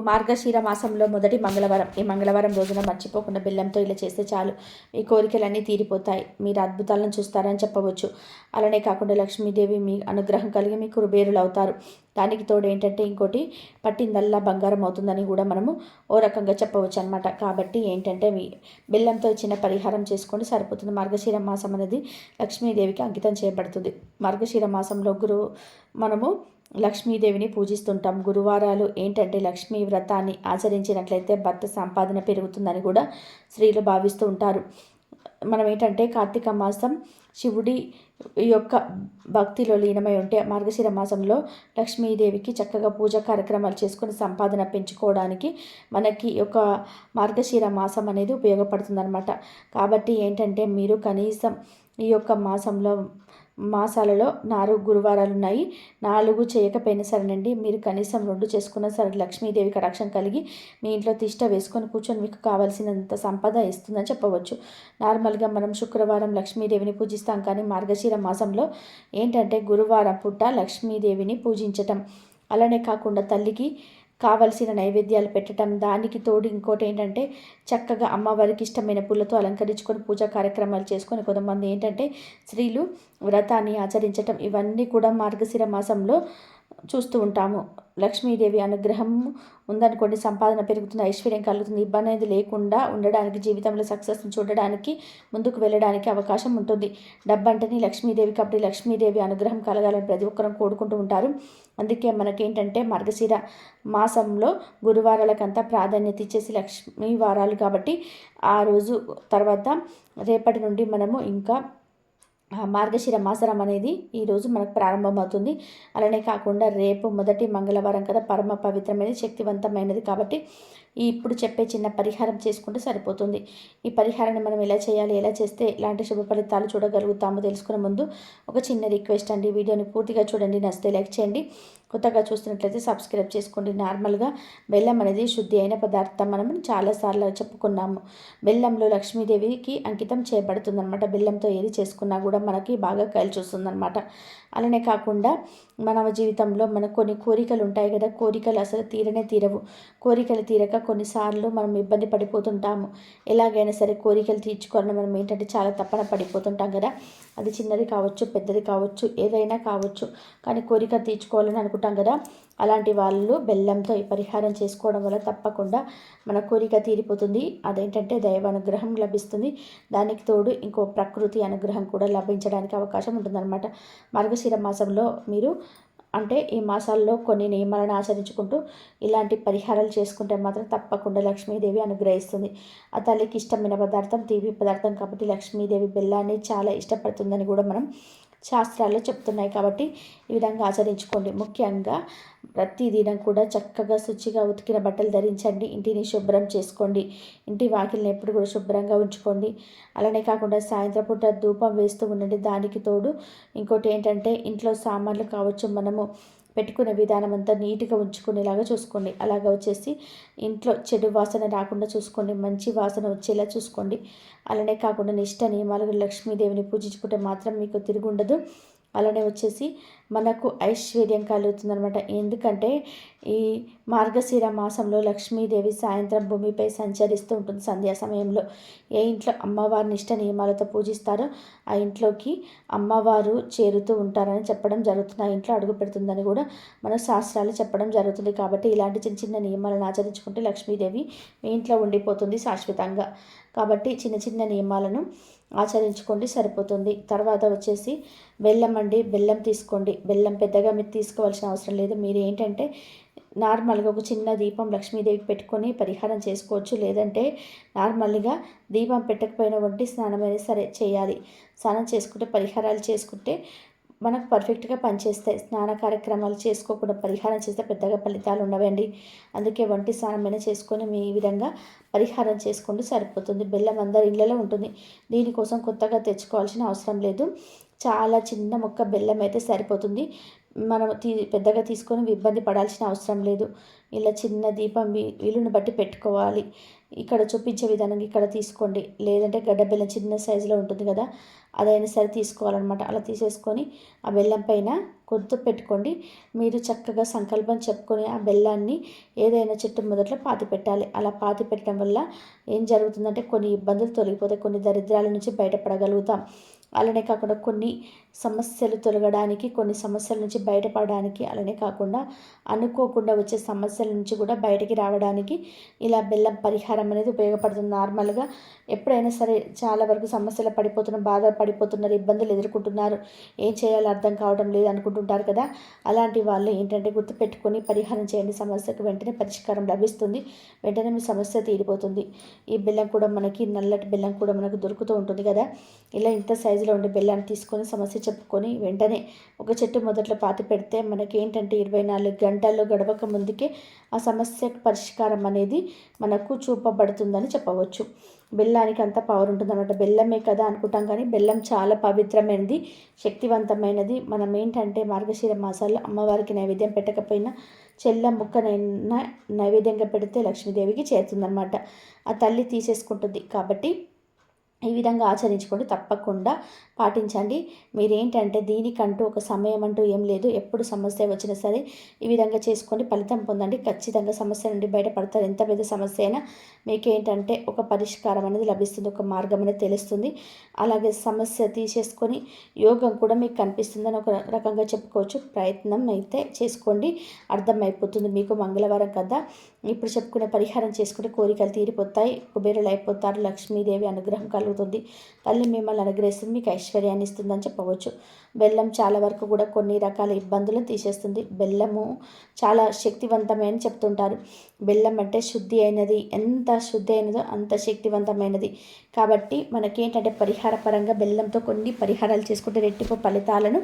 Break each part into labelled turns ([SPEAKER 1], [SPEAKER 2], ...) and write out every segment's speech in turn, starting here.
[SPEAKER 1] మార్గశీర మాసంలో మొదటి మంగళవారం ఈ మంగళవారం రోజున మర్చిపోకుండా బెల్లంతో ఇలా చేస్తే చాలు. మీ కోరికలన్నీ తీరిపోతాయి. మీరు అద్భుతాలను చూస్తారని చెప్పవచ్చు. అలానే కాకుండా లక్ష్మీదేవి మీ అనుగ్రహం కలిగి మీకు కురుబేరులు అవుతారు. దానికి తోడు ఏంటంటే ఇంకోటి పట్టిందల్లా బంగారం అవుతుందని కూడా మనము ఓ రకంగా చెప్పవచ్చు అనమాట కాబట్టి ఏంటంటే మీ బెల్లంతో చిన్న పరిహారం చేసుకొని సరిపోతుంది. మార్గశీర మాసం అనేది లక్ష్మీదేవికి అంకితం చేయబడుతుంది. మార్గశీర మాసంలో గురు మనము లక్ష్మీదేవిని పూజిస్తుంటాం. గురువారాలు ఏంటంటే లక్ష్మీ వ్రతాన్ని ఆచరించినట్లయితే భర్త సంపాదన పెరుగుతుందని కూడా స్త్రీలు భావిస్తూ ఉంటారు. మనం ఏంటంటే కార్తీక మాసం శివుడి యొక్క భక్తిలో లీనమై ఉంటే మార్గశిర మాసంలో లక్ష్మీదేవికి చక్కగా పూజ కార్యక్రమాలు చేసుకుని సంపాదన పెంచుకోవడానికి మనకి ఒక మార్గశిర మాసం అనేది ఉపయోగపడుతుందన్నమాట. కాబట్టి ఏంటంటే మీరు కనీసం ఈ యొక్క మాసంలో మాసాలలో నాలుగు గురువారాలు ఉన్నాయి నాలుగు చేయకపోయినా సరేనండి మీరు కనీసం రెండు చేసుకున్న సరే లక్ష్మీదేవి కటాక్షం కలిగి మీ ఇంట్లో తిష్ట వేసుకొని కూర్చొని మీకు కావాల్సినంత సంపద ఇస్తుందని చెప్పవచ్చు. నార్మల్గా మనం శుక్రవారం లక్ష్మీదేవిని పూజిస్తాం కానీ మార్గశీర మాసంలో ఏంటంటే గురువారం పుట్ట లక్ష్మీదేవిని పూజించటం. అలానే కాకుండా తల్లికి కావలసిన నైవేద్యాలు పెట్టడం దానికి తోడు ఇంకోటి ఏంటంటే చక్కగా అమ్మవారికి ఇష్టమైన పూలతో అలంకరించుకొని పూజా కార్యక్రమాలు చేసుకొని కొంతమంది ఏంటంటే స్త్రీలు వ్రతాన్ని ఆచరించటం ఇవన్నీ కూడా మార్గశిర మాసంలో చూస్తూ ఉంటాము. లక్ష్మీదేవి అనుగ్రహం ఉందనుకోండి సంపాదన పెరుగుతుంది ఐశ్వర్యం కలుగుతుంది ఇబ్బంది అనేది లేకుండా ఉండడానికి జీవితంలో సక్సెస్ని చూడడానికి ముందుకు వెళ్ళడానికి అవకాశం ఉంటుంది. డబ్బు అంటేనే లక్ష్మీదేవి కాబట్టి లక్ష్మీదేవి అనుగ్రహం కలగాలని ప్రతి ఒక్కరూ కోరుకుంటూ ఉంటారు. అందుకే మనకేంటంటే మార్గశిర మాసంలో గురువారాలకంతా ప్రాధాన్యత ఇచ్చేసి లక్ష్మీ వారాలు కాబట్టి ఆ రోజు తర్వాత రేపటి నుండి మనము ఇంకా మార్గశిర మాసరం అనేది ఈరోజు మనకు ప్రారంభమవుతుంది. అలానే కాకుండా రేపు మొదటి మంగళవారం కదా పరమ పవిత్రమైనది శక్తివంతమైనది కాబట్టి ఈ ఇప్పుడు చెప్పే చిన్న పరిహారం చేసుకుంటే సరిపోతుంది. ఈ పరిహారాన్ని మనం ఎలా చేయాలి ఎలా చేస్తే ఎలాంటి శుభ ఫలితాలు చూడగలుగుతామో తెలుసుకునే ముందు ఒక చిన్న రిక్వెస్ట్ అండి. వీడియోని పూర్తిగా చూడండి నచ్చితే లైక్ చేయండి. కొత్తగా చూస్తున్నట్లయితే సబ్స్క్రైబ్ చేసుకోండి. నార్మల్గా బెల్లం అనేది శుద్ధి అయిన పదార్థం మనం చాలాసార్లు చెప్పుకున్నాము. బెల్లంలో లక్ష్మీదేవికి అంకితం చేయబడుతుందన్నమాట. బెల్లంతో ఏది చేసుకున్నా కూడా మనకి బాగా కలిసి వస్తుందన్నమాట అలానే కాకుండా మానవ జీవితంలో మనకు కొన్ని కోరికలు ఉంటాయి కదా. కోరికలు అసలు తీరనే తీరవు. కోరికలు తీరక కొన్నిసార్లు మనం ఇబ్బంది పడిపోతుంటాము. ఎలాగైనా సరే కోరికలు తీర్చుకోవాలని మనం ఏంటంటే చాలా తప్పన పడిపోతుంటాం కదా. అది చిన్నది కావచ్చు పెద్దది కావచ్చు ఏదైనా కావచ్చు. కానీ కోరిక తీర్చుకోవాలని అనుకుంటాం కదా? అలాంటి వాళ్ళు బెల్లంతో ఈ పరిహారం చేసుకోవడం వల్ల తప్పకుండా మన కోరిక తీరిపోతుంది. అదేంటంటే దైవ అనుగ్రహం లభిస్తుంది. దానికి తోడు ఇంకో ప్రకృతి అనుగ్రహం కూడా లభించడానికి అవకాశం ఉంటుందన్నమాట. మార్గశిర మాసంలో మీరు అంటే ఈ మాసాల్లో కొన్ని నియమాలను ఆచరించుకుంటూ ఇలాంటి పరిహారాలు చేసుకుంటే మాత్రం తప్పకుండా లక్ష్మీదేవి అనుగ్రహిస్తుంది. ఆ తల్లికి ఇష్టమైన పదార్థం తీపి పదార్థం కాబట్టి లక్ష్మీదేవి బెల్లాన్ని చాలా ఇష్టపడుతుందని కూడా మనం శాస్త్రాల్లో చెప్తున్నాయి కాబట్టి ఈ విధంగా ఆచరించుకోండి. ముఖ్యంగా ప్రతిదినం కూడా చక్కగా శుచిగా ఉతికిన బట్టలు ధరించండి. ఇంటిని శుభ్రం చేసుకోండి. ఇంటి వాకిల్ని ఎప్పుడు కూడా శుభ్రంగా ఉంచుకోండి. అలానే కాకుండా సాయంత్రం పూట ధూపం వేస్తూ ఉండండి. దానికి తోడు ఇంకోటి ఏంటంటే ఇంట్లో సామాన్లు కావచ్చు మనము పెట్టుకునే విధానం అంతా నీట్గా ఉంచుకునేలాగా చూసుకోండి. అలాగా వచ్చేసి ఇంట్లో చెడు వాసన రాకుండా చూసుకోండి. మంచి వాసన వచ్చేలా చూసుకోండి. అలానే కాకుండా నిష్ట నియమాలు లక్ష్మీదేవిని పూజించుకుంటే మాత్రం మీకు తిరుగుండదు. అలానే వచ్చేసి మనకు ఐశ్వర్యం కలుగుతుందనమాట ఎందుకంటే ఈ మార్గశిర మాసంలో లక్ష్మీదేవి సాయంత్రం భూమిపై సంచరిస్తూ ఉంటుంది. సంధ్యా సమయంలో ఏ ఇంట్లో అమ్మవారిని ఇష్ట నియమాలతో పూజిస్తారో ఆ ఇంట్లోకి అమ్మవారు చేరుతూ ఉంటారని చెప్పడం జరుగుతుంది. ఆ ఇంట్లో అడుగు పెడుతుందని కూడా మన శాస్త్రాలు చెప్పడం జరుగుతుంది. కాబట్టి ఇలాంటి చిన్న చిన్న నియమాలను ఆచరించుకుంటే లక్ష్మీదేవి మీ ఇంట్లో ఉండిపోతుంది శాశ్వతంగా. కాబట్టి చిన్న చిన్న నియమాలను ఆచరించుకోండి సరిపోతుంది. తర్వాత వచ్చేసి బెల్లం అండి బెల్లం తీసుకోండి. బెల్లం పెద్దగా మీరు తీసుకోవాల్సిన అవసరం లేదు. మీరు ఏంటంటే నార్మల్గా ఒక చిన్న దీపం లక్ష్మీదేవికి పెట్టుకొని పరిహారం చేసుకోవచ్చు. లేదంటే నార్మల్గా దీపం పెట్టకపోయిన వంటి స్నానమైనా సరే చేయాలి. స్నానం చేసుకుంటే పరిహారాలు చేసుకుంటే మనకు పర్ఫెక్ట్గా పనిచేస్తాయి. స్నాన కార్యక్రమాలు చేసుకోకుండా పరిహారం చేస్తే పెద్దగా ఫలితాలు ఉండవండి. అందుకే వంటి స్నానమైన చేసుకొని మీ విధంగా పరిహారం చేసుకోండి సరిపోతుంది. బెల్లం అందరి ఇళ్ళలో ఉంటుంది. దీనికోసం కొత్తగా తెచ్చుకోవాల్సిన అవసరం లేదు. చాలా చిన్న మొక్క బెల్లం అయితే సరిపోతుంది. మనం తీ పెద్దగా తీసుకొని ఇబ్బంది పడాల్సిన అవసరం లేదు. ఇలా చిన్న దీపం వీ వీలుని బట్టి పెట్టుకోవాలి. ఇక్కడ చూపించే విధానంగా ఇక్కడ తీసుకోండి. లేదంటే గడ్డ బెల్లం చిన్న సైజులో ఉంటుంది కదా అదైనా సరే తీసుకోవాలన్నమాట. అలా తీసేసుకొని ఆ బెల్లం పైన కొద్ది పెట్టుకోండి. మీరు చక్కగా సంకల్పం చెప్పుకొని ఆ బెల్లాన్ని ఏదైనా చెట్టు మొదట్లో పాతి పెట్టాలి. అలా పాతి పెట్టడం వల్ల ఏం జరుగుతుందంటే కొన్ని ఇబ్బందులు తొలగిపోతాయి. కొన్ని దరిద్రాల నుంచి బయటపడగలుగుతాం. అలానే కాకుండా కొన్ని సమస్యలు తొలగడానికి కొన్ని సమస్యల నుంచి బయటపడడానికి అలానే కాకుండా అనుకోకుండా వచ్చే సమస్యల నుంచి కూడా బయటికి రావడానికి ఇలా బెల్లం పరిహారం అనేది ఉపయోగపడుతుంది. నార్మల్గా ఎప్పుడైనా సరే చాలా వరకు సమస్యలు పడిపోతున్న బాధ పడిపోతున్నారు ఇబ్బందులు ఎదుర్కొంటున్నారు ఏం చేయాలో అర్థం కావడం లేదు అనుకుంటుంటారు కదా. అలాంటి వాళ్ళు ఏంటంటే గుర్తుపెట్టుకొని పరిహారం చేయండి. సమస్యకు వెంటనే పరిష్కారం లభిస్తుంది. వెంటనే మీ సమస్య తీరిపోతుంది. ఈ బెల్లం కూడా మనకి నల్లటి బెల్లం కూడా మనకు దొరుకుతూ ఉంటుంది కదా. ఇలా ఇంత సైజులో ఉండే బెల్లాన్ని తీసుకొని సమస్య చెప్పుకొని వెంటనే ఒక చెట్టు మొదట్లో పాతి పెడితే మనకి ఏంటంటే ఇరవై నాలుగు గంటల్లో గడవక ముందుకే ఆ సమస్య పరిష్కారం అనేది మనకు చూపబడుతుందని చెప్పవచ్చు. బెల్లానికి అంత పవర్ ఉంటుందన్నమాట. బెల్లమే కదా అనుకుంటాం కానీ బెల్లం చాలా పవిత్రమైనది శక్తివంతమైనది. మనం ఏంటంటే మార్గశీర మాసాల్లో అమ్మవారికి నైవేద్యం పెట్టకపోయినా చెల్ల ముక్కనైనా నైవేద్యంగా పెడితే లక్ష్మీదేవికి చేరుతుందన్నమాట. ఆ తల్లి తీసేసుకుంటుంది కాబట్టి ఈ విధంగా ఆచరించుకోండి. తప్పకుండా పాటించండి. మీరేంటంటే దీనికంటూ ఒక సమయం అంటూ ఏం లేదు. ఎప్పుడు సమస్య వచ్చినా సరే ఈ విధంగా చేసుకోండి. ఫలితం పొందండి. ఖచ్చితంగా సమస్య నుండి బయటపడతారు. ఎంత పెద్ద సమస్య అయినా మీకేంటంటే ఒక పరిష్కారం అనేది లభిస్తుంది. ఒక మార్గం అనేది తెలుస్తుంది. అలాగే సమస్య తీసేసుకొని యోగం కూడా మీకు కనిపిస్తుందని ఒక రకంగా చెప్పుకోవచ్చు. ప్రయత్నం అయితే చేసుకోండి. అర్థమైపోతుంది. మీకు మంగళవారం కదా. ఇప్పుడు చెప్పుకునే పరిహారం చేసుకుంటే కోరికలు తీరిపోతాయి. కుబేరులు అయిపోతారు. లక్ష్మీదేవి అనుగ్రహం కలుగు కలుగుతుంది తల్లి మిమ్మల్ని అనుగ్రహిస్తుంది. మీకు ఐశ్వర్యాన్ని ఇస్తుందని చెప్పవచ్చు. బెల్లం చాలా వరకు కూడా కొన్ని రకాల ఇబ్బందులను తీసేస్తుంది. బెల్లము చాలా శక్తివంతమైన చెప్తుంటారు. బెల్లం అంటే శుద్ధి అయినది. ఎంత శుద్ధి అయినదో అంత శక్తివంతమైనది. కాబట్టి మనకేంటంటే పరిహార పరంగా బెల్లంతో కొన్ని పరిహారాలు చేసుకుంటే రెట్టింపు ఫలితాలను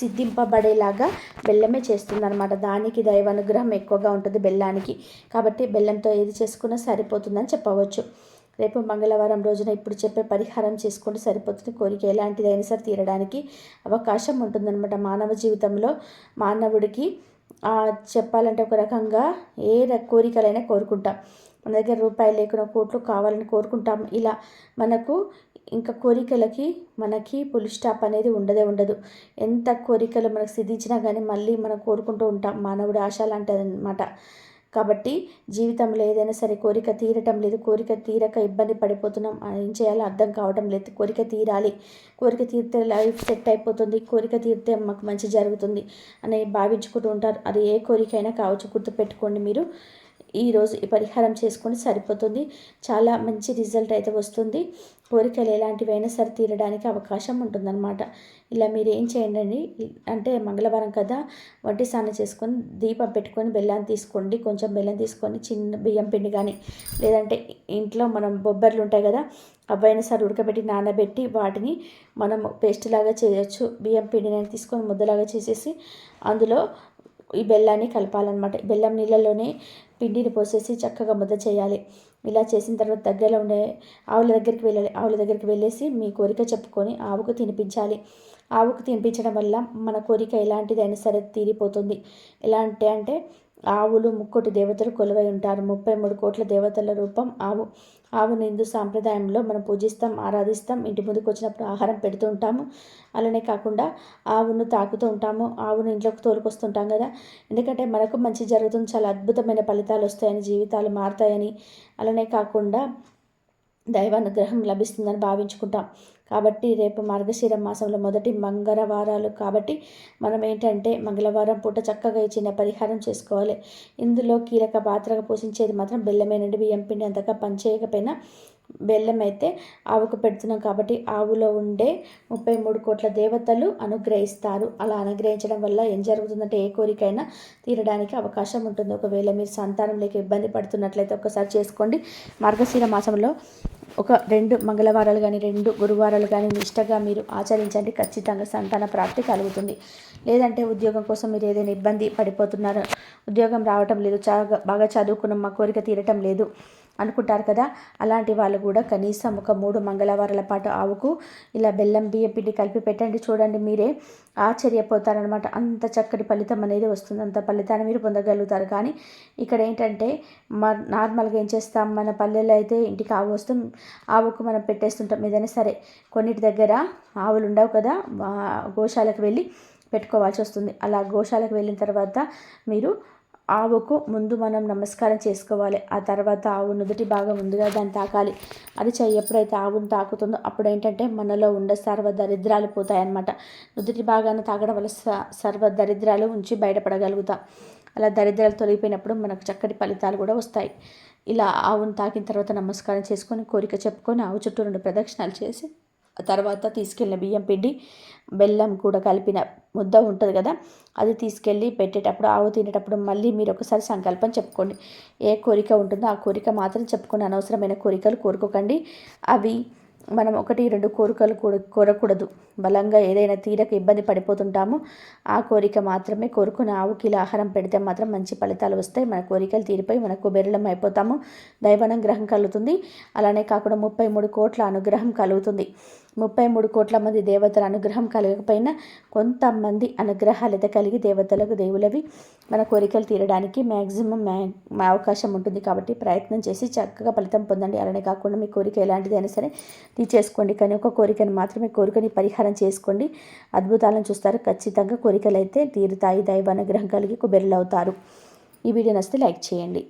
[SPEAKER 1] సిద్ధింపబడేలాగా బెల్లమే చేస్తుంది అనమాట దానికి దైవానుగ్రహం ఎక్కువగా ఉంటుంది బెల్లానికి. కాబట్టి బెల్లంతో ఏది చేసుకున్నా సరిపోతుందని చెప్పవచ్చు. రేపు మంగళవారం రోజున ఇప్పుడు చెప్పే పరిహారం చేసుకుంటే సరిపోతుంది కోరిక ఎలాంటిదైనా సరే తీరడానికి అవకాశం ఉంటుందన్నమాట. మానవ జీవితంలో మానవుడికి చెప్పాలంటే ఒక రకంగా ఏ కోరికలైనా కోరుకుంటాం. మన దగ్గర రూపాయలు లేకుండా కోట్లు కావాలని కోరుకుంటాం. ఇలా మనకు ఇంకా కోరికలకి మనకి పులి స్టాప్ అనేది ఉండదే ఉండదు. ఎంత కోరికలు మనకు సిద్ధించినా కానీ మళ్ళీ మనం కోరుకుంటూ ఉంటాం. మానవుడు ఆశ లాంటిది అనమాట కాబట్టి జీవితంలో ఏదైనా సరే కోరిక తీరటం లేదు. కోరిక తీరక ఇబ్బంది పడిపోతున్నాం. ఏం చేయాలో అర్థం కావడం లేదు. కోరిక తీరాలి. కోరిక తీరితే లైఫ్ సెట్ అయిపోతుంది. కోరిక తీరితే మాకు మంచి జరుగుతుంది అని భావించుకుంటూ ఉంటారు. అది ఏ కోరికైనా కావచ్చు గుర్తుపెట్టుకోండి మీరు. ఈరోజు ఈ పరిహారం చేసుకొని సరిపోతుంది. చాలా మంచి రిజల్ట్ అయితే వస్తుంది. కోరికలు ఎలాంటివైనా సరే తీరడానికి అవకాశం ఉంటుందన్నమాట. ఇలా మీరు ఏం చేయండి అంటే మంగళవారం కదా వంటి స్నానం చేసుకొని దీపం పెట్టుకొని బెల్లం తీసుకోండి. కొంచెం బెల్లం తీసుకొని చిన్న బియ్యం పిండి కానీ లేదంటే ఇంట్లో మనం బొబ్బర్లు ఉంటాయి కదా అవైనా సరే ఉడకబెట్టి నానబెట్టి వాటిని మనం పేస్ట్ లాగా చేయొచ్చు. బియ్యం పిండిని తీసుకొని ముద్దలాగా చేసేసి అందులో ఈ బెల్లాన్ని కలపాలన్నమాట. బెల్లం నీళ్ళలోనే పిండిని పోసేసి చక్కగా ముద్ద చేయాలి. ఇలా చేసిన తర్వాత దగ్గరలో ఉండే ఆవుల దగ్గరికి వెళ్ళాలి. ఆవుల దగ్గరికి వెళ్ళేసి మీ కోరిక చెప్పుకొని ఆవుకు తినిపించాలి. ఆవుకు తినిపించడం వల్ల మన కోరిక ఎలాంటిదైనా సరే తీరిపోతుంది. ఎలాంటి అంటే ఆవులు ముక్కోటి దేవతలు కొలువై ఉంటారు. ముప్పై మూడు కోట్ల దేవతల రూపం ఆవు. ఆవును హిందూ సాంప్రదాయంలో మనం పూజిస్తాం ఆరాధిస్తాం ఇంటి ముందుకు వచ్చినప్పుడు ఆహారం పెడుతూ ఉంటాము. అలానే కాకుండా ఆవును తాకుతూ ఉంటాము ఆవును ఇంట్లోకి తోలుకొస్తుంటాం కదా. ఎందుకంటే మనకు మంచి జరుగుతుంది చాలా అద్భుతమైన ఫలితాలు వస్తాయని జీవితాలు మారుతాయని. అలానే కాకుండా దైవానుగ్రహం లభిస్తుందని భావించుకుంటాం. కాబట్టి రేపు మార్గశిర మాసంలో మొదటి మంగళవారాలు కాబట్టి మనం ఏంటంటే మంగళవారం పూట చక్కగా చిన్న పరిహారం చేసుకోవాలి. ఇందులో కీలక పాత్రగా పోషించేది మాత్రం బెల్లమేనండి బియ్యం పిండి అంతగా పనిచేయకపోయినా బెల్లం అయితే ఆవుకు పెడుతున్నాం కాబట్టి ఆవులో ఉండే ముప్పై మూడు కోట్ల దేవతలు అనుగ్రహిస్తారు. అలా అనుగ్రహించడం వల్ల ఏం జరుగుతుందంటే ఏ కోరికైనా తీరడానికి అవకాశం ఉంటుంది. ఒకవేళ మీరు సంతానం లేక ఇబ్బంది పడుతున్నట్లయితే ఒకసారి చేసుకోండి. మార్గశీర మాసంలో ఒక రెండు మంగళవారాలు కానీ రెండు గురువారాలు కానీ నిష్టగా మీరు ఆచరించండి. ఖచ్చితంగా సంతాన ప్రాప్తి కలుగుతుంది. లేదంటే ఉద్యోగం కోసం మీరు ఏదైనా ఇబ్బంది పడిపోతున్నారు. ఉద్యోగం రావటం లేదు. చాలా బాగా చదువుకున్న మా కోరిక తీరటం లేదు. అనుకుంటారు కదా? అలాంటి వాళ్ళు కూడా కనీసం ఒక మూడు మంగళవారాల పాటు ఆవుకు ఇలా బెల్లం బియ్యం పిండి కలిపి పెట్టండి. చూడండి మీరే ఆశ్చర్యపోతారనమాట అంత చక్కటి ఫలితం అనేది వస్తుంది. అంత ఫలితాన్ని మీరు పొందగలుగుతారు. కానీ ఇక్కడ ఏంటంటే మ నార్మల్గా ఏం చేస్తాం? మన పల్లెల్లో అయితే ఇంటికి ఆవు వస్తాం. ఆవుకు మనం పెట్టేస్తుంటాం. ఏదైనా సరే కొన్నిటి దగ్గర ఆవులు ఉండవు కదా? గోశాలకు వెళ్ళి పెట్టుకోవాల్సి వస్తుంది. అలా గోశాలకు వెళ్ళిన తర్వాత మీరు ఆవుకు ముందు మనం నమస్కారం చేసుకోవాలి. ఆ తర్వాత ఆవు నుదుటి భాగం ముందుగా దాన్ని తాకాలి. అది చెయ్యి ఎప్పుడైతే ఆవును తాకుతుందో అప్పుడు ఏంటంటే మనలో ఉండే సర్వ దరిద్రాలు పోతాయన్నమాట. నుదుటి భాగాన్ని తాకడం వల్ల సర్వ దరిద్రాలు ఉంచి బయటపడగలుగుతాం. అలా దరిద్రాలు తొలగిపోయినప్పుడు మనకు చక్కటి ఫలితాలు కూడా వస్తాయి. ఇలా ఆవును తాకిన తర్వాత నమస్కారం చేసుకొని కోరిక చెప్పుకొని ఆవు చుట్టూ రెండు ప్రదక్షిణాలు చేసి తర్వాత తీసుకెళ్ళిన బియ్యం పిండి బెల్లం కూడా కలిపిన ముద్ద ఉంటుంది కదా అది తీసుకెళ్ళి పెట్టేటప్పుడు ఆవు తినేటప్పుడు మళ్ళీ మీరు ఒకసారి సంకల్పం చెప్పుకోండి. ఏ కోరిక ఉంటుందో ఆ కోరిక మాత్రం చెప్పుకుని అనవసరమైన కోరికలు కోరుకోకండి. అవి మనం ఒకటి రెండు కోరికలు కోరకూడదు. బలంగా ఏదైనా తీరక ఇబ్బంది పడిపోతుంటాము. ఆ కోరిక మాత్రమే కోరుకుని ఆవుకి ఇలా ఆహారం పెడితే మాత్రం మంచి ఫలితాలు వస్తాయి. మన కోరికలు తీరిపోయి మనకు బెరళం అయిపోతాము. దైవానుగ్రహం కలుగుతుంది. అలానే కాకుండా ముప్పై మూడు కోట్ల అనుగ్రహం కలుగుతుంది. ముప్పై మూడు కోట్ల మంది దేవతల అనుగ్రహం కలగకపోయినా కొంతమంది అనుగ్రహాలు కలిగి దేవతలకు దేవులవి. మన కోరికలు తీరడానికి మ్యాక్సిమం మా అవకాశం ఉంటుంది కాబట్టి ప్రయత్నం చేసి చక్కగా ఫలితం పొందండి. అలానే కాకుండా మీ కోరిక ఎలాంటిదైనా సరే తీర్చేసుకోండి. కానీ ఒక కోరికను మాత్రమే కోరికని పరిహారం చేసుకోండి. అద్భుతాలను చూస్తారు. ఖచ్చితంగా కోరికలు అయితే తీరుతాయి. దైవ అనుగ్రహం కలిగి కుబెరులు అవుతారు ఈ వీడియో నస్తే లైక్ చేయండి.